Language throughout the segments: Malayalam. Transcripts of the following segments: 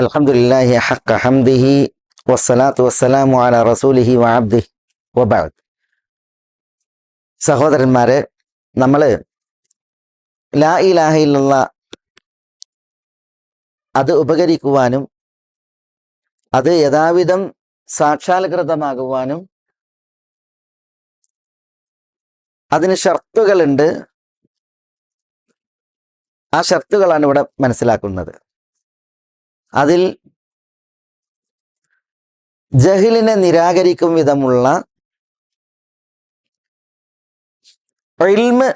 അലഹമുല്ലാഹി ഹക്ക ഹംദിഹി വസ്സലാത്തു വസ്സലാമു അല റസൂലിഹി വഅബ്ദി വബഅദ് സഹോദരന്മാരെ നമ്മൾ ലാ ഇലാഹ ഇല്ലല്ല അത് ഉപകരിക്കുവാനും അത് യഥാവിധം സാക്ഷാത്കൃതമാകുവാനും അതിന് ഷർത്തുകളുണ്ട്. ആ ഷർത്തുകളാണ് ഇവിടെ മനസ്സിലാക്കുന്നത്. അതിൽ ജഹിലിനെ നിരാകരിക്കും വിധമുള്ള ഇൽമ്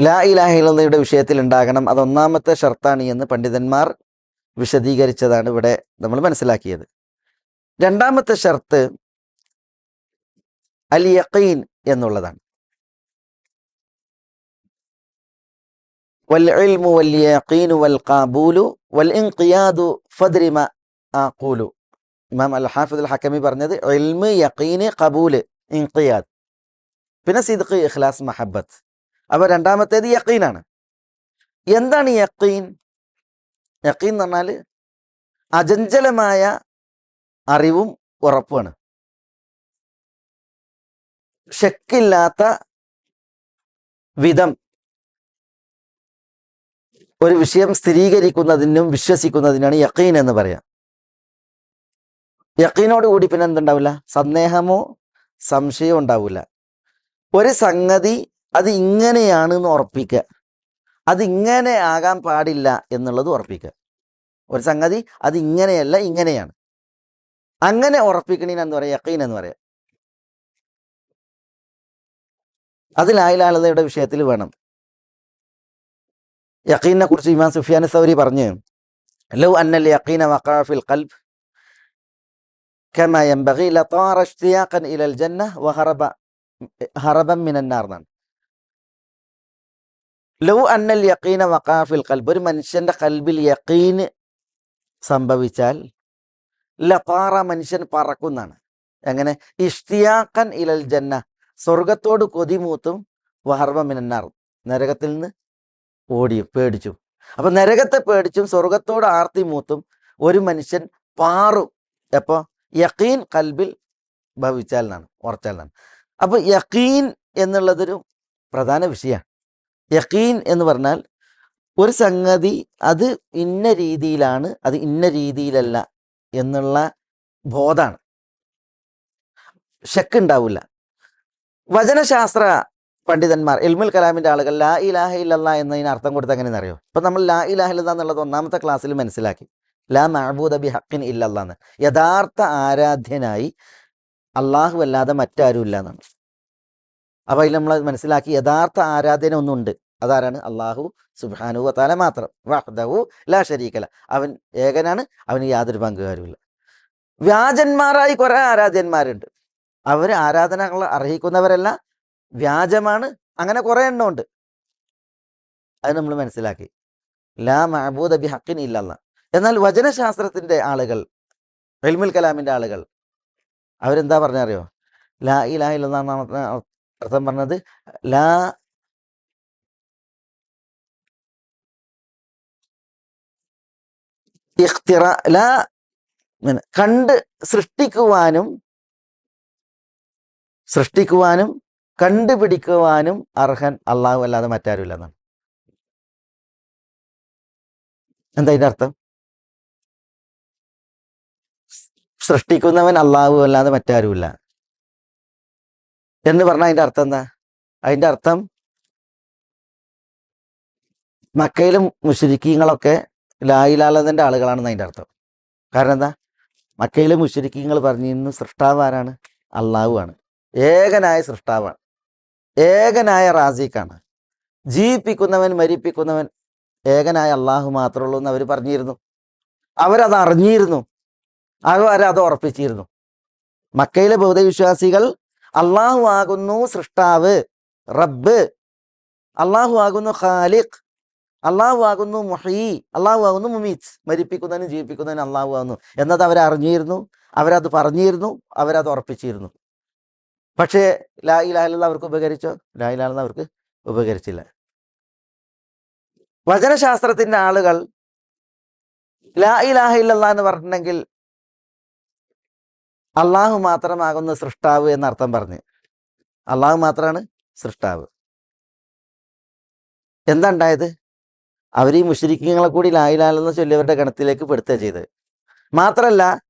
ലാ ഇലാഹിലയുടെ വിഷയത്തിൽ ഉണ്ടാകണം. അതൊന്നാമത്തെ ഷർത്താണ് എന്ന് പണ്ഡിതന്മാർ വിശദീകരിച്ചതാണ് ഇവിടെ നമ്മൾ മനസ്സിലാക്കിയത്. രണ്ടാമത്തെ ഷർത്ത് അൽ യഖീൻ എന്നുള്ളതാണ്. والعلم واليقين والقابول والانقياد فدر ما أقول ഇമാം അൽ ഹാഫിദ് അൽ ഹക്കമി പറഞ്ഞത് ഇൽമ് യഖീന് കബൂല് ഇൻഖിയാദ് പിന്നെ സിദ്ഖ് ഇഖ്ലാസ് മഹബത്ത് അപ്പൊ രണ്ടാമത്തേത് യഖീനാണ് എന്താണ് യഖീൻ യഖീൻ എന്ന് പറഞ്ഞാൽ അചഞ്ചലമായ അറിവും ഉറപ്പുമാണ് ഷെക്കില്ലാത്ത വിധം ഒരു വിഷയം സ്ഥിരീകരിക്കുന്നതിനും വിശ്വസിക്കുന്നതിനാണ് യക്കീൻ എന്ന് പറയാം. യക്കീനോട് കൂടി പിന്നെ എന്തുണ്ടാവില്ല? സന്ദേഹമോ സംശയമോ ഉണ്ടാവില്ല. ഒരു സംഗതി അത് ഇങ്ങനെയാണ് എന്ന് ഉറപ്പിക്കുക അത് ഇങ്ങനെ ആകാൻ പാടില്ല എന്നുള്ളത് ഉറപ്പിക്കുക ഒരു സംഗതി അത് ഇങ്ങനെയല്ല ഇങ്ങനെയാണ്. അങ്ങനെ ഉറപ്പിക്കണീന എന്ന് പറയാം? യക്കീൻ എന്ന് പറയാം. അത് ലായിലാളതയുടെ വിഷയത്തിൽ വേണം. യക്കീനെ കുറിച്ച് ഇമാം സുഫിയാൻ സൗരി പറഞ്ഞു ലൗ അന്നൽ യക്കീന വഖാഫിൽ ഖൽബ് كما ينبغي لطار اشتياقا الى الجنه وهرب هربا من النار എന്നാണ് ലൗ അന്നൽ യക്കീന വഖാഫിൽ ഖൽബ് ഒരു മനുഷ്യന്റെ കൽബിൽ യക്കീന് സംഭവിച്ചാൽ ലതാറ മനുഷ്യൻ പറക്കുന്നതാണ് എങ്ങനെ ഇഷ്തിയാക്കൻ ഇലൽ ജന്ന സ്വർഗത്തോട് കൊതിമൂത്തും വഹർബ മിനന്നാർ നരകത്തിൽ നിന്ന് ഓടിയും പേടിച്ചും. അപ്പൊ നരകത്തെ പേടിച്ചും സ്വർഗത്തോട് ആർത്തി മൂത്തും ഒരു മനുഷ്യൻ പാറും. എപ്പോ യക്കീൻ കൽബിൽ ഭവിച്ചാൽ എന്നാണ് ഉറച്ചാൽ എന്നാണ് അപ്പൊ യക്കീൻ എന്നുള്ളതൊരു പ്രധാന വിഷയമാണ് യക്കീൻ എന്ന് പറഞ്ഞാൽ ഒരു സംഗതി അത് ഇന്ന രീതിയിലാണ് അത് ഇന്ന രീതിയിലല്ല എന്നുള്ള ബോധാണ്. ഷെക്ക് ഉണ്ടാവില്ല. വചനശാസ്ത്ര പണ്ഡിതന്മാർ ഇൽമുൽ കലാമിന്റെ ആളുകൾ ലാ ഇലാഹ ഇല്ലല്ല എന്നതിന് അർത്ഥം കൊടുത്ത് എങ്ങനെയെന്ന് അറിയോ ഇപ്പൊ നമ്മൾ ലാ ഇലാഹ ഇല്ല എന്നുള്ളത് ഒന്നാമത്തെ ക്ലാസ്സിൽ മനസ്സിലാക്കി. ലാ മഹബൂദ് അബി ഹക്കിൻ ഇല്ലല്ലാന്ന് യഥാർത്ഥ ആരാധ്യനായി അള്ളാഹു അല്ലാതെ മറ്റാരും ഇല്ല എന്നാണ്. അപ്പൊ അതിൽ നമ്മൾ മനസ്സിലാക്കി യഥാർത്ഥ ആരാധന ഒന്നുണ്ട്. അതാരാണ്? അള്ളാഹു സുബാനു വത്താല മാത്രം. വഹ്ദഹു ലാ ഷരീക്കല അവൻ ഏകനാണ് അവന് യാതൊരു പങ്കുകാരുമില്ല. വ്യാജന്മാരായി കുറേ ആരാധ്യന്മാരുണ്ട്. അവർ ആരാധനകൾ അർഹിക്കുന്നവരല്ല വ്യാജമാണ്. അങ്ങനെ കുറെ എണ്ണം ഉണ്ട്. അത് നമ്മൾ മനസ്സിലാക്കി. ലാ മഹബൂദ് ബി ഹക്കിൻ ഇല്ലല്ല. എന്നാൽ വചനശാസ്ത്രത്തിന്റെ ആളുകൾ റെൽമുൽ കലാമിന്റെ ആളുകൾ അവരെന്താ പറഞ്ഞറിയോ? ലാ ഇലാഹ ഇല്ലെന്നാണ് അർത്ഥം പറഞ്ഞത്. ലാ ലാ കണ്ട് സൃഷ്ടിക്കുവാനും സൃഷ്ടിക്കുവാനും കണ്ടുപിടിക്കുവാനും അർഹൻ അള്ളാഹു അല്ലാതെ മറ്റാരുമില്ല എന്നാണ് എന്താ ഇതിന്റെ അർത്ഥം? സൃഷ്ടിക്കുന്നവൻ അള്ളാഹു അല്ലാതെ മറ്റാരുമില്ല. എന്ന് പറഞ്ഞാൽ അതിന്റെ അർത്ഥം എന്താ? അതിന്റെ അർത്ഥം മക്കയിലും മുഷരിക്കീങ്ങളൊക്കെ ലായിലാലതിന്റെ ആളുകളാണെന്ന് അതിന്റെ അർത്ഥം. കാരണം എന്താ? മക്കയിലെ മുഷരിക്കീങ്ങൾ പറഞ്ഞിരുന്നു സൃഷ്ടാവ് ആരാണ് അള്ളാഹു ആണ്. ഏകനായ സൃഷ്ടാവാണ്. ഏകനായ റാസിക്കാണ് ജീവിപ്പിക്കുന്നവൻ മരിപ്പിക്കുന്നവൻ ഏകനായ അള്ളാഹു മാത്രമേ ഉള്ളൂ എന്ന് അവർ പറഞ്ഞിരുന്നു. അവരത് അറിഞ്ഞിരുന്നു. അവരത് ഉറപ്പിച്ചിരുന്നു. മക്കയിലെ ബൗദ്ധവിശ്വാസികൾ അള്ളാഹു ആകുന്നു സൃഷ്ടാവ് റബ്ബ്. അള്ളാഹു ആകുന്നു ഖാലിഖ്. അള്ളാഹു ആകുന്നു മുഹീ അള്ളാഹു ആകുന്നു മുമീത്ത്. മരിപ്പിക്കുന്നതിനും ജീവിപ്പിക്കുന്നതിനും അള്ളാഹു ആകുന്നു. എന്നത് അവരറിഞ്ഞിരുന്നു അവരത് പറഞ്ഞിരുന്നു. അവരത് ഉറപ്പിച്ചിരുന്നു. പക്ഷേ ലാ ഇലാഹ അവർക്ക് ഉപകരിച്ചോ? ലാ ഇലാഹ അവർക്ക് ഉപകരിച്ചില്ല. വചനശാസ്ത്രത്തിന്റെ ആളുകൾ ലാ ഇലാഹ എന്ന് പറഞ്ഞിട്ടുണ്ടെങ്കിൽ അള്ളാഹു മാത്രമാകുന്ന സൃഷ്ടാവ് എന്നർത്ഥം പറഞ്ഞ്. അള്ളാഹു മാത്രമാണ് സൃഷ്ടാവ്. എന്താ അവർ ഈ മുഷരിക്കങ്ങളെ കൂടി ലായിലാലെന്ന് ചൊല്ലിയവരുടെ ഗണത്തിലേക്ക് പെടുത്തുക ചെയ്ത് മാത്രമല്ല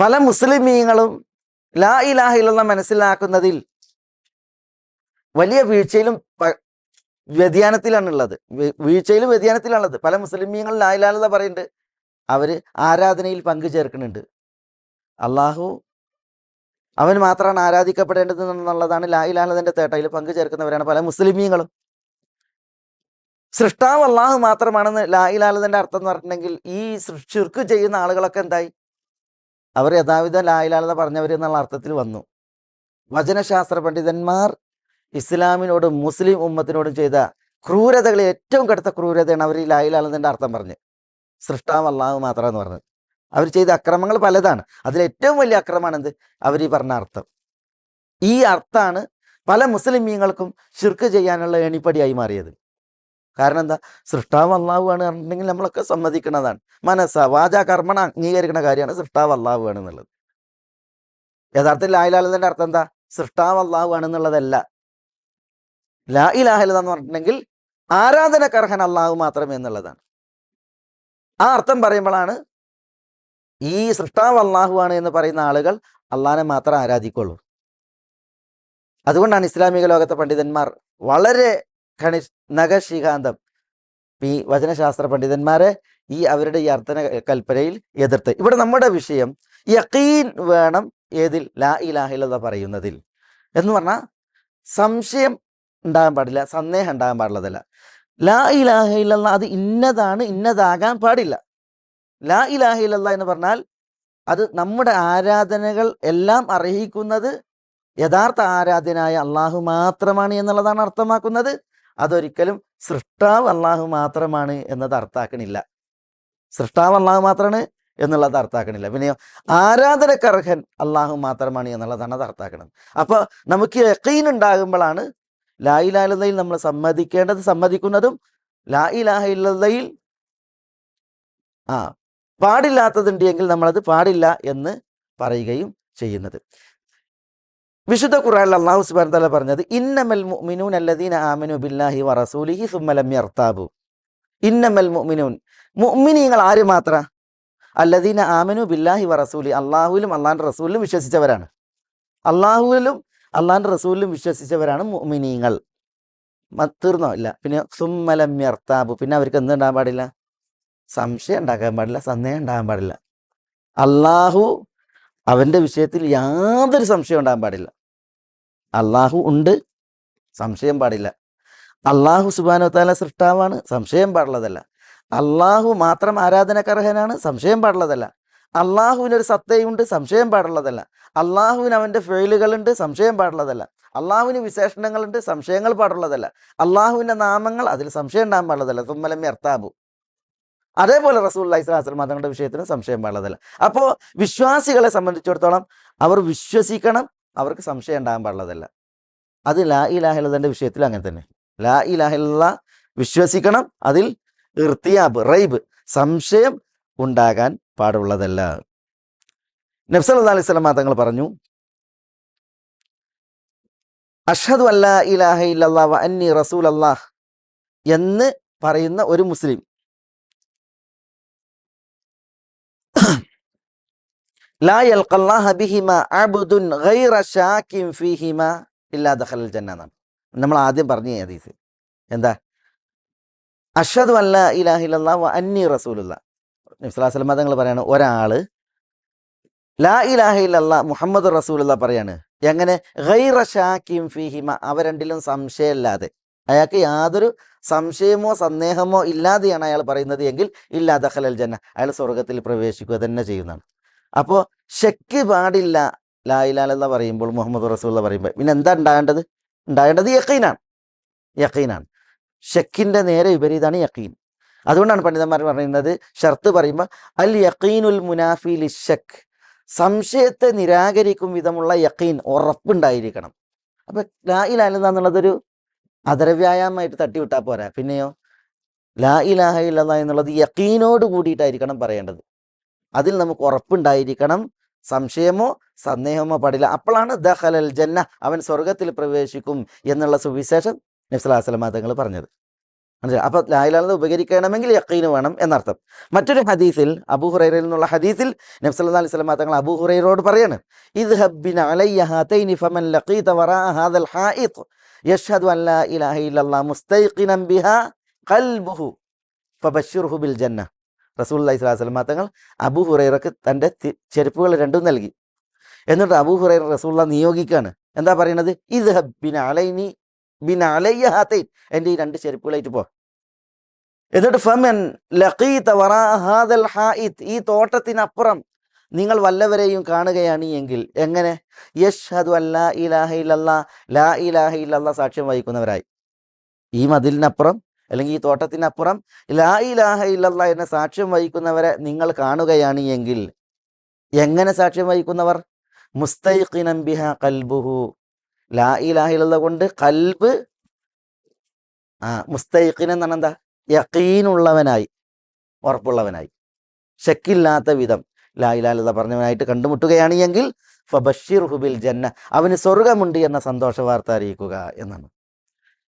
പല മുസ്ലിമീങ്ങളും ലാ ഇലാഹ ഇല്ലെന്ന മനസ്സിലാക്കുന്നതിൽ വലിയ വീഴ്ചയിലും വ്യതിയാനത്തിലാണുള്ളത്. വീഴ്ചയിലും വ്യതിയാനത്തിലാണുള്ളത്. പല മുസ്ലിമീങ്ങൾ ലാ ഇലാഹ പറയുന്നുണ്ട് അവർ ആരാധനയിൽ പങ്കു ചേർക്കുന്നുണ്ട്. അള്ളാഹു അവൻ മാത്രമാണ് ആരാധിക്കപ്പെടേണ്ടത് എന്നുള്ളതാണ് ലാ ഇലാഹത്തിന്റെ തേട്ടയിൽ പങ്കു ചേർക്കുന്നവരാണ് പല മുസ്ലിമീങ്ങളും. സൃഷ്ടാവ് അള്ളാഹു മാത്രമാണെന്ന് ലാ ഇലാഹത്തിന്റെ അർത്ഥം എന്ന് പറഞ്ഞിട്ടുണ്ടെങ്കിൽ ഈ ചുർക്ക് ചെയ്യുന്ന ആളുകളൊക്കെ എന്തായി? അവർ യഥാവിധ ലാ ഇലാഹ പറഞ്ഞവർ എന്നുള്ള അർത്ഥത്തിൽ വന്നു. വചനശാസ്ത്ര പണ്ഡിതന്മാർ ഇസ്ലാമിനോടും മുസ്ലിം ഉമ്മത്തിനോടും ചെയ്ത ക്രൂരതകൾ ഏറ്റവും കടുത്ത ക്രൂരതയാണ് അവർ ഈ ലാ ഇലാഹത്തിന്റെ അർത്ഥം പറഞ്ഞ്. സൃഷ്ടാവ് അള്ളാഹു മാത്രമെന്ന് പറഞ്ഞത് അവർ ചെയ്ത അക്രമങ്ങൾ പലതാണ്. അതിലേറ്റവും വലിയ അക്രമമാണ് എന്ത്? അവർ ഈ പറഞ്ഞ അർത്ഥം. ഈ അർത്ഥമാണ് പല മുസ്ലിമീങ്ങൾക്കും ഷിർക്ക് ചെയ്യാനുള്ള എണിപ്പടിയായി മാറിയത്. കാരണം എന്താ? സൃഷ്ടാവ് അള്ളാഹു ആണ് പറഞ്ഞിട്ടുണ്ടെങ്കിൽ നമ്മളൊക്കെ സമ്മതിക്കുന്നതാണ്. മനസ്സ വാച കർമ്മണ അംഗീകരിക്കുന്ന കാര്യമാണ് സൃഷ്ടാവ് അള്ളാഹു ആണ് എന്നുള്ളത്. യഥാർത്ഥത്തിൽ ലായിലാലതിന്റെ അർത്ഥം എന്താ? സൃഷ്ടാവ് അള്ളാഹു ആണ് എന്നുള്ളതല്ല. ലാ ഇലാഹലത എന്ന് പറഞ്ഞിട്ടുണ്ടെങ്കിൽ കർഹൻ അള്ളാഹു മാത്രമേ എന്നുള്ളതാണ്. ആ അർത്ഥം പറയുമ്പോഴാണ് ഈ സൃഷ്ടാവ് അള്ളാഹു ആണ് എന്ന് പറയുന്ന ആളുകൾ അള്ളാഹിനെ മാത്രം ആരാധിക്കുള്ളൂ. അതുകൊണ്ടാണ് ഇസ്ലാമിക ലോകത്തെ പണ്ഡിതന്മാർ വളരെ ഖണി നഖശ്രീകാന്തം പി വചനശാസ്ത്ര പണ്ഡിതന്മാരെ ഈ അവരുടെ ഈ അർത്ഥന കൽപ്പനയിൽ എതിർത്ത്. ഇവിടെ നമ്മുടെ വിഷയം യക്കീൻ വേണം ഏതിൽ? ലാ ഇലാഹിലത പറയുന്നതിൽ. എന്ന് പറഞ്ഞാൽ സംശയം ഉണ്ടാകാൻ പാടില്ല സന്ദേഹം ഉണ്ടാകാൻ പാടുള്ളതല്ല. ലാ ഇലാഹ ഇല്ലല്ല അത് ഇന്നതാണ് ഇന്നതാകാൻ പാടില്ല. ലാ ഇലാഹ ഇല്ലല്ല എന്ന് പറഞ്ഞാൽ അത് നമ്മുടെ ആരാധനകൾ എല്ലാം അർഹിക്കുന്നത് യഥാർത്ഥ ആരാധനായ അള്ളാഹു മാത്രമാണ് എന്നുള്ളതാണ് അർത്ഥമാക്കുന്നത്. അതൊരിക്കലും സൃഷ്ടാവ് അള്ളാഹു മാത്രമാണ് എന്നത് അർത്ഥാക്കണില്ല സൃഷ്ടാവ് അള്ളാഹു മാത്രമാണ് എന്നുള്ളത് അർത്ഥാക്കണില്ല പിന്നെയോ ആരാധനക്കർഹൻ അള്ളാഹു മാത്രമാണ് എന്നുള്ളതാണ് അത് അർത്ഥാക്കുന്നത് അപ്പോൾ നമുക്ക് യക്കീൻ ഉണ്ടാകുമ്പോഴാണ് ലാ ലാലതയിൽ നമ്മൾ സമ്മതിക്കേണ്ടത് സമ്മതിക്കുന്നതും ലാ ലാഹയിൽ ആ പാടില്ലാത്തതുണ്ടെങ്കിൽ നമ്മളത് പാടില്ല എന്ന് പറയുകയും ചെയ്യുന്നത്. വിശുദ്ധ ഖുർആനിൽ അള്ളാഹു സുബാൻ തആല പറഞ്ഞത് ഇന്നമൽ മുഅ്മിനൂൻ അല്ലദീന ആമനു ബില്ലാഹി വറസൂലിഹി സുമ്മ ലം യർതാബു. ഇന്നമൽ മുഅ്മിനൂൻ മുഅ്മിനീങ്ങൾ ആര് മാത്ര? അല്ലദീന ആമനു ബില്ലാഹി വറസൂലി അള്ളാഹുവിലും അള്ളാഹിന്റെ റസൂലിലും വിശ്വസിച്ചവരാണ്. അള്ളാഹുവിലും അള്ളാഹിന്റെ റസൂലിലും വിശ്വസിച്ചവരാണ് മുഅ്മിനീങ്ങൾ. തീർന്നോ? ഇല്ല. പിന്നെ സുമ്മ ലം യർതാബു. പിന്നെ അവർക്ക് എന്ത് ഉണ്ടാകാൻ പാടില്ല? സംശയം ഉണ്ടാക്കാൻ പാടില്ല സന്ദേഹം ഉണ്ടാകാൻ പാടില്ല. അള്ളാഹു അവന്റെ വിഷയത്തിൽ യാതൊരു സംശയം ഉണ്ടാകാൻ പാടില്ല. അള്ളാഹു ഉണ്ട് സംശയം പാടില്ല. അള്ളാഹു സുബാനോ താല സൃഷ്ടാവാണ് സംശയം പാടുള്ളതല്ല. അള്ളാഹു മാത്രം ആരാധനക്കർഹനാണ് സംശയം പാടുള്ളതല്ല. അള്ളാഹുവിനൊരു സത്തയുണ്ട് സംശയം പാടുള്ളതല്ല. അള്ളാഹുവിന് അവന്റെ ഫെയിലുകളുണ്ട് സംശയം പാടുള്ളതല്ല. അള്ളാഹുവിന് വിശേഷണങ്ങളുണ്ട് സംശയങ്ങൾ പാടുള്ളതല്ല. അള്ളാഹുവിന്റെ നാമങ്ങൾ അതിൽ സംശയം ഉണ്ടാകാൻ പാടുള്ളതല്ല. തുമ്മലമ്മി അർത്താബു അതേപോലെ റസൂൽ വസല്ലം തങ്ങളുടെ വിഷയത്തിന് സംശയം പാടുള്ളതല്ല അപ്പോൾ വിശ്വാസികളെ സംബന്ധിച്ചിടത്തോളം അവർ വിശ്വസിക്കണം അവർക്ക് സംശയം ഉണ്ടാകാൻ പാടുള്ളതല്ല അത് ലാ ഇലാഹിലതന്റെ വിഷയത്തിൽ അങ്ങനെ തന്നെ. ലാ ഇലാഹില്ല വിശ്വസിക്കണം അതിൽ ഇർത്തിയാബ് റൈബ് സംശയം ഉണ്ടാകാൻ പാടുള്ളതല്ല. നബ്സൽ അലൈഹി സ്വലം തങ്ങൾ പറഞ്ഞു അഷ്ഹദു അല്ലാ ഇലാഹ ഇല്ലാ അന്നി റസൂൽ എന്ന് പറയുന്ന ഒരു മുസ്ലിം ലാ യൽഖല്ലാഹ ബിഹിമ അബ്ദുൻ ഗൈറ ഷാക്കിൻ ഫീഹിമ ഇല്ലാ ദഖലൽ ജന്ന എന്നാണ്. നമ്മൾ ആദ്യം പറഞ്ഞു ഹദീസ്. എന്താ? അഷദ് അല്ല ഇലാഹില്ലാ വ അന്നി റസൂലുള്ള. നബ്സലാസ്ലം തങ്ങൾ പറയാണ് ഒരാൾ ലാ ഇലാഹ ഇല്ലല്ലാ മുഹമ്മദ് റസൂലുള്ള പറയാണ്. എങ്ങനെ? ഗൈറ ഷാക്കിം ഫീഹിമ. അവ രണ്ടിലും സംശയമില്ലാതെ. അയാൾക്ക് യാതൊരു സംശയമോ സന്ദേഹമോ ഇല്ലാതെയാണ് അയാൾ പറയുന്നത് എങ്കിൽ ഇല്ലാ ദഖലൽ ജന്ന. അയാൾ സ്വർഗത്തിൽ പ്രവേശിക്കുക തന്നെ ചെയ്യുന്നതാണ്. അപ്പോൾ ഷെക്ക് പാടില്ല ലായിലാൽ എന്ന് പറയുമ്പോൾ മുഹമ്മദ് റസൂലുള്ള പറയുമ്പോൾ പിന്നെ എന്താ ഉണ്ടാകേണ്ടത് ഉണ്ടാകേണ്ടത് യക്കീനാണ്. യക്കീനാണ്. ഷെക്കിന്റെ നേരെ വിപരീതമാണ് യക്കീൻ. അതുകൊണ്ടാണ് പണ്ഡിതന്മാർ പറയുന്നത് ഷർത്ത് പറയുമ്പോൾ അൽ യക്കീനുൽ മുനാഫി ലിഷക്ക് സംശയത്തെ നിരാകരിക്കും വിധമുള്ള യക്കീൻ ഉറപ്പുണ്ടായിരിക്കണം. അപ്പം ലാ ഇലാഹ എന്നുള്ളതൊരു അതരവ്യായാമമായിട്ട് തട്ടിവിട്ടാൽ പോരാ. പിന്നെയോ? ലാ ഇലാഹ ഇല്ല എന്നുള്ളത് യക്കീനോട് കൂടിയിട്ടായിരിക്കണം പറയേണ്ടത്. അതിൽ നമുക്ക് ഉറപ്പുണ്ടായിരിക്കണം. സംശയമോ സന്ദേഹമോ പാടില്ല. അപ്പോഴാണ് ദഹലൽ ജന്ന അവൻ സ്വർഗത്തിൽ പ്രവേശിക്കും എന്നുള്ള സുവിശേഷം നബ്സലാസ്ലമ തങ്ങൾ പറഞ്ഞത്. മനസ്സിലായി? അപ്പൊ ലായിലാണെന്ന് ഉപകരിക്കണമെങ്കിൽ യക്കീന് വേണം എന്നർത്ഥം. മറ്റൊരു ഹദീസിൽ അബൂ ഹുറൈറയിൽ നിന്നുള്ള ഹദീസിൽ നബ്സല്ലാ അലൈഹി സ്വലമ തങ്ങൾ അബൂ ഹുറൈറോട് പറയാണ് ഇത് ഹബ്ബിൻ ഫമൻ ലഖീത വറാ ഹാദൽ അല്ലാ ഇലാഹ ഇല്ലല്ലാഹ് ഖൽബുഹു ഫബശ്ശിർഹു ബിൽ ജന്ന. റസൂലുള്ളാഹി സ്വലാസ്ലമ തങ്ങൾ അബു ഹുറൈറക്ക് തന്റെ ചെരുപ്പുകൾ രണ്ടും നൽകി. എന്നിട്ട് അബു ഹുറൈറ റസൂലുള്ള നിയോഗിക്കുകയാണ് എന്താ പറയണത്? ഇത് ബിൻ അലൈനി ഹാത്തൈൻ എന്റെ ഈ രണ്ട് ചെരുപ്പുകളായിട്ട് പോ. എന്നിട്ട് ഫമൻ ലഖീത ഈ തോട്ടത്തിനപ്പുറം നിങ്ങൾ വല്ലവരെയും കാണുകയാണ് എങ്കിൽ എങ്ങനെ? യഷ്ഹദു അല്ലാ ഇലാഹ ഇല്ലല്ലാ. ലാ ഇലാഹ ഇല്ലല്ലാ സാക്ഷ്യം വഹിക്കുന്നവരായി. ഈ മതിലിനപ്പുറം അല്ലെങ്കിൽ ഈ തോട്ടത്തിനപ്പുറം ലാ ഇലാഹ ഇല്ലല്ലാ എന്ന സാക്ഷ്യം വഹിക്കുന്നവരെ നിങ്ങൾ കാണുകയാണ് എങ്കിൽ എങ്ങനെ സാക്ഷ്യം വഹിക്കുന്നവർ? മുസ്തൈഖിനംബിഹ കൽബുഹു. ലാ ഇലാഹ ഇല്ല കൊണ്ട് കൽബ് ആ മുസ്തൈഖിൻ എന്നാണ് എന്താ? യക്കീനുള്ളവനായി ഉറപ്പുള്ളവനായി ശക്കില്ലാത്ത വിധം. ലാ ഇലാഹ പറഞ്ഞവനായിട്ട് കണ്ടുമുട്ടുകയാണ് എങ്കിൽ ഫബഷിർ ഹുബിൽ ജന്ന അവന് സ്വർഗമുണ്ട് എന്ന സന്തോഷ വാർത്ത അറിയിക്കുക എന്നാണ്.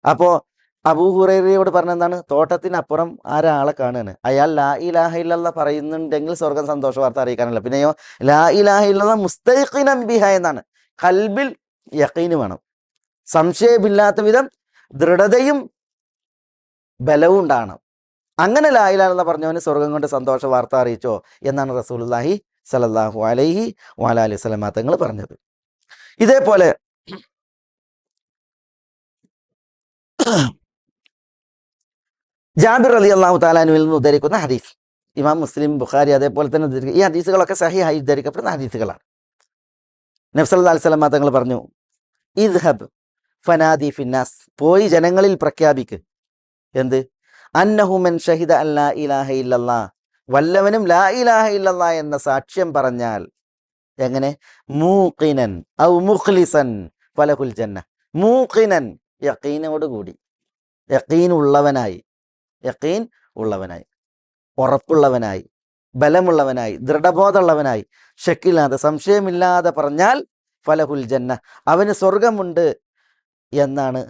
അപ്പോൾ അബൂഹുറയോട് പറഞ്ഞെന്താണ്? തോട്ടത്തിനപ്പുറം ആരാളെ കാണുകയാണ് അയാൾ ലാ ഇലാഹ ഇല്ലല്ലാ പറയുന്നുണ്ടെങ്കിൽ സ്വർഗം സന്തോഷ വാർത്ത അറിയിക്കാനല്ല. പിന്നെയോ ലാ ഇലാഹ ഇല്ലല്ലാ മുസ്തൈഖിനം ബിഹ എന്നാണ്. കൽബിൽ യക്കീന് വേണം. സംശയമില്ലാത്ത വിധം ദൃഢതയും ബലവും ഉണ്ടാകണം. അങ്ങനെ ലാ ഇലാഹ ഇല്ലല്ലാ പറഞ്ഞവന് സ്വർഗം കൊണ്ട് സന്തോഷ വാർത്ത അറിയിച്ചോ എന്നാണ് റസൂലുള്ളാഹി സലല്ലാഹു അലൈഹി വാലാ അലൈഹി തങ്ങൾ പറഞ്ഞത്. ഇതേപോലെ ജാബിർ അലി അള്ളാഹു താലാനുവിൽ നിന്ന് ഉദ്ധരിക്കുന്ന ഹദീസ്. ഇമാം മുസ്ലിം ബുഖാരി അതേപോലെ തന്നെ ഉദ്ധരിക്കുക ഈ ഹദീസുകളൊക്കെ സഹിയായി ഉദ്ധരിക്കപ്പെടുന്ന ഹദീസുകളാണ്. നബ്സല്ലാ അലൈഹി സ്വലമാ തങ്ങൾ പറഞ്ഞു ഇദ്ഹബ് ഫനാദി ഫിന്നാസ്. പോയി ജനങ്ങളിൽ പ്രഖ്യാപിക്ക്. എന്ത്? അന്നഹുമൻ ഷഹിദ അല്ലാ ഇലാഹ ഇല്ലല്ലാ വല്ലവനും ലാ ഇലാഹ ഇല്ലല്ലാ എന്ന സാക്ഷ്യം പറഞ്ഞാൽ എങ്ങനെ? മൂക്കിനൻ ഔ മുഖ്ലിസൻ ഫലഹുൽ ജന്ന. മൂക്കിനൻ യക്കീനോട് കൂടി. യക്കീൻ ഉള്ളവനായി ഉറപ്പുള്ളവനായി ബലമുള്ളവനായി ദൃഢബോധമുള്ളവനായി. ഷക്കില്ലാതെ സംശയമില്ലാതെ പറഞ്ഞാൽ ഫലഹുൽ ജന്ന അവന് സ്വർഗമുണ്ട് എന്നാണ്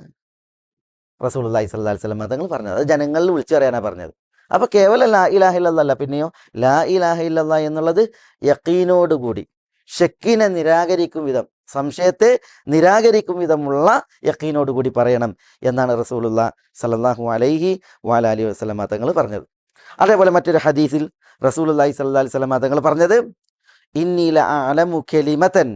റസൂൽ അള്ളഹി സ്വല്ലാ സ്വലം തങ്ങൾ പറഞ്ഞത്. അത് ജനങ്ങളിൽ വിളിച്ചു പറയാനാണ് പറഞ്ഞത്. അപ്പൊ കേവലം ലാ ഇലാഹ പിന്നെയോ ലാ ഇലാഹ ഇല്ലല്ല എന്നുള്ളത് യക്കീനോടുകൂടി ഷെക്കിനെ നിരാകരിക്കും വിധം സംശയത്തെ നിരാകരിക്കും വിധമുള്ള യക്കീനോട് കൂടി പറയണം എന്നാണ് റസൂലുള്ള സല്ലല്ലാഹു അലൈഹി വാലാലി വസ്ലമ തങ്ങൾ പറഞ്ഞത്. അതേപോലെ മറ്റൊരു ഹദീസിൽ റസൂലുള്ളാഹി സല്ലാ അലൈഹി വസല്ലമ തങ്ങൾ പറഞ്ഞത് ഇന്നീല അലമു കലിമതൻ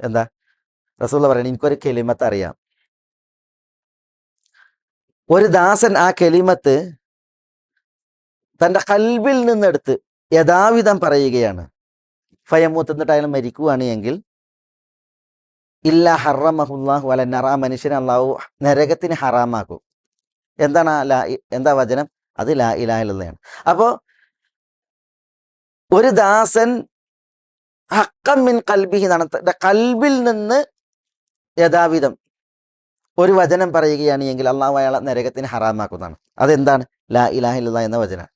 എന്താ? റസൂള്ള പറയണം എനിക്കൊരു കെലിമത്ത് അറിയാം ഒരു ദാസൻ ആ കെലിമത്ത് തന്റെ കൽബിൽ നിന്നെടുത്ത് യഥാവിധം പറയുകയാണ്. ഫയമൂത്ത് എന്നിട്ട് അയാൾ മരിക്കുകയാണ് എങ്കിൽ ഇല്ല ഹറമഹുല്ലാഹു അല്ല നറ മനുഷ്യനെ അള്ളാഹു നരകത്തിന് ഹറാമാക്കും. എന്താണ് ലാ എന്താ വചനം? അത് ലാ ഇലാഹിലുള്ളതാണ് അപ്പോ ഒരു ദാസൻ ഹക്കം മിൻ കൽബിഹി തന്റെ കൽബിൽ നിന്ന് യഥാവിധം ഒരു വചനം പറയുകയാണ് എങ്കിൽ അള്ളാഹു അയാളെ നരകത്തിന് ഹറാമാക്കുന്നതാണ്. അതെന്താണ്? ലാ ഇലാഹില്ല എന്ന വചനം.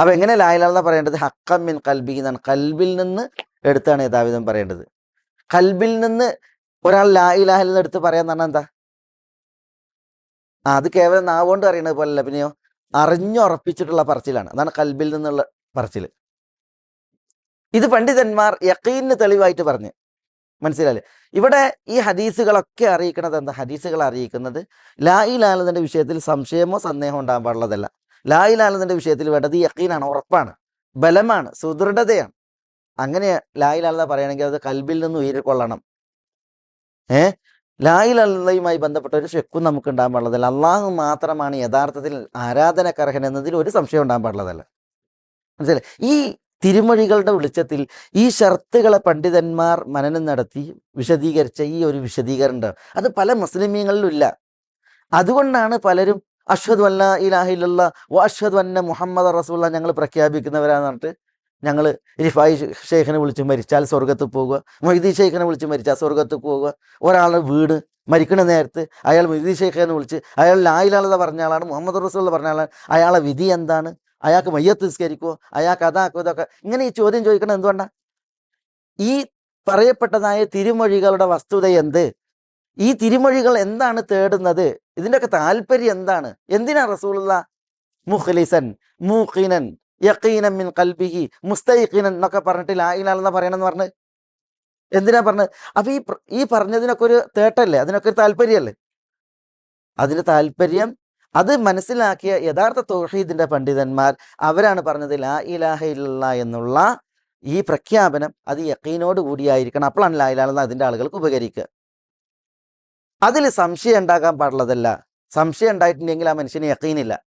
അപ്പൊ എങ്ങനെ ലാ ഇലാഹ പറയേണ്ടത്? ഹക്കം മിൻ കൽബി എന്നാണ്. കൽബിൽ നിന്ന് എടുത്താണ് യഥാവിധം പറയേണ്ടത്. കൽബിൽ നിന്ന് ഒരാൾ ലാ ഇലാഹിൽ എടുത്ത് പറയാൻ പറഞ്ഞാൽ എന്താ? അത് കേവലം നാവുകൊണ്ട് അറിയണത് പോലല്ല. പിന്നെയോ? അറിഞ്ഞുറപ്പിച്ചിട്ടുള്ള പറച്ചിലാണ്. അതാണ് കൽബിൽ നിന്നുള്ള പറച്ചിൽ ഇത് പണ്ഡിതന്മാർ യക്കീന് തെളിവായിട്ട് പറഞ്ഞു. മനസ്സിലായില്ലേ? ഇവിടെ ഈ ഹദീസുകളൊക്കെ അറിയിക്കുന്നത് എന്താ? ഹദീസുകൾ അറിയിക്കുന്നത് ലായി ലാലതിന്റെ വിഷയത്തിൽ സംശയമോ സന്ദേഹമോ ഉണ്ടാകാൻ പാടുള്ളതല്ല. ലായി ലാലതിന്റെ വിഷയത്തിൽ വേണ്ടത് യക്കീനാണ് ഉറപ്പാണ് ബലമാണ് സുദൃഢതയാണ്. അങ്ങനെ ലായി ലാലത പറയുകയാണെങ്കിൽ അത് കൽബിൽ നിന്ന് ഉയരിക്കൊള്ളണം ഏ? ലായി ലാലതയുമായി ബന്ധപ്പെട്ട ഒരു ശക്കും നമുക്ക് ഉണ്ടാകാൻ പാടുള്ളതല്ല. അള്ളാഹു മാത്രമാണ് യഥാർത്ഥത്തിൽ ആരാധനക്കർഹൻ എന്നതിൽ ഒരു സംശയം ഉണ്ടാകാൻ പാടുള്ളതല്ല. മനസ്സിലായി ഈ തിരുമൊഴികളുടെ വെളിച്ചത്തിൽ ഈ ഷർത്തുകളെ പണ്ഡിതന്മാർ മനനം നടത്തി വിശദീകരിച്ച ഈ ഒരു വിശദീകരണം. അത് പല മുസ്ലിമീങ്ങളിലും ഇല്ല അതുകൊണ്ടാണ് പലരും അഷ്ഹദു അല്ല ഇലാഹില്ല വ അഷ്ഹദു അന്ന മുഹമ്മദ് റസൂല്ല ഞങ്ങൾ പ്രഖ്യാപിക്കുന്നവരാന്ന് പറഞ്ഞിട്ട് ഞങ്ങൾ റിഫായി ഷെയ്ഖിനെ വിളിച്ച് മരിച്ചാൽ സ്വർഗത്ത് പോകുക മൊയ്തീൻ ഷെയ്ഖിനെ വിളിച്ച് മരിച്ചാൽ സ്വർഗത്ത് പോവുക ഒരാളുടെ വീട് മരിക്കുന്ന നേരത്ത് അയാൾ മൊയ്തീൻ ഷെയ്ഖിനെ വിളിച്ച് അയാൾ ലായിലാളത പറഞ്ഞ ആളാണ് മുഹമ്മദ് റസൂൽ പറഞ്ഞ ആളാണ് അയാളെ വിധി എന്താണ് അയാൾക്ക് മയ്യത്ത് നിസ്കരിക്കുമോ അയാൾക്ക് അതാക്കോ ഇതൊക്കെ. ഇങ്ങനെ ഈ ചോദ്യം ചോദിക്കണം എന്തുകൊണ്ടാ? ഈ പറയപ്പെട്ടതായ തിരുമൊഴികളുടെ വസ്തുത എന്ത്? ഈ തിരുമൊഴികൾ എന്താണ് തേടുന്നത്? ഇതിന്റെയൊക്കെ താല്പര്യം എന്താണ്? എന്തിനാ റസൂലുള്ള മുഖ്ലിസൻ മൂഖിനൻ യക്കീനൻ മിൻ കൽബിഹി മുസ്തൈഖിനൻ എന്നൊക്കെ പറഞ്ഞിട്ട് ലായിലാണെന്ന് പറയണമെന്ന് പറഞ്ഞ്? എന്തിനാ പറഞ്ഞത് അപ്പൊ ഈ ഈ പറഞ്ഞതിനൊക്കെ ഒരു തേട്ടല്ലേ? അതിനൊക്കെ ഒരു താല്പര്യമല്ലേ? അതിന് താല്പര്യം അത് മനസ്സിലാക്കിയ യഥാർത്ഥ തൗഹീദിന്റെ പണ്ഡിതന്മാർ അവരാണ് പറഞ്ഞത് ലാ ഇലാഹ ഇല്ല എന്നുള്ള ഈ പ്രഖ്യാപനം അത് യക്കീനോട് കൂടിയായിരിക്കണം. അപ്പോഴാണ് ലാ ഇലാഹ അതിന്റെ ആളുകൾക്ക് ഉപകരിക്കുക. അതിൽ സംശയം ഉണ്ടാകാൻ പാടുള്ളതല്ല. സംശയം ഉണ്ടായിട്ടുണ്ടെങ്കിൽ ആ മനുഷ്യന് യക്കീനില്ല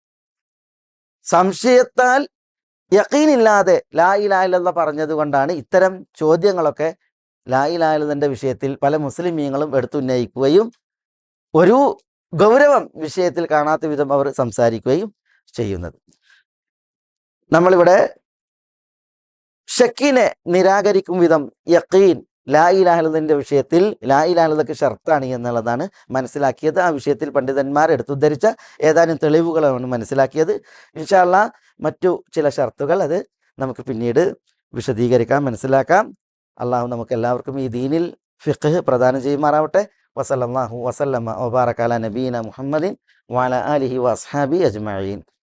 സംശയത്താൽ യക്കീനില്ലാതെ ലാ ഇലാഹില്ല പറഞ്ഞത് കൊണ്ടാണ് ഇത്തരം ചോദ്യങ്ങളൊക്കെ ലാ ഇലാഹില്ലതിന്റെ വിഷയത്തിൽ പല മുസ്ലിമീങ്ങളും എടുത്തുന്നയിക്കുകയും ഒരു ഗൗരവം വിഷയത്തിൽ കാണാത്ത വിധം അവർ സംസാരിക്കുകയും ചെയ്യുന്നത്. നമ്മളിവിടെ ഷക്കിനെ നിരാകരിക്കും വിധം യക്കീൻ ലാ ഇലാഹിലതിന്റെ വിഷയത്തിൽ ലാ ഇലാഹിലതൊക്കെ ഷർത്താണ് എന്നുള്ളതാണ് മനസ്സിലാക്കിയത്. ആ വിഷയത്തിൽ പണ്ഡിതന്മാർ എടുത്തുദ്ധരിച്ച ഏതാനും തെളിവുകളാണ് മനസ്സിലാക്കിയത്. ഇൻഷാല്ല മറ്റു ചില ഷർത്തുകൾ അത് നമുക്ക് പിന്നീട് വിശദീകരിക്കാം മനസ്സിലാക്കാം. അള്ളാഹു നമുക്ക് എല്ലാവർക്കും ഈ ദീനിൽ ഫിഖ് പ്രദാനം ചെയ്യുമാറാവട്ടെ. وصلى الله وسلم وبارك على نبينا محمد وعلى آله وأصحابه أجمعين.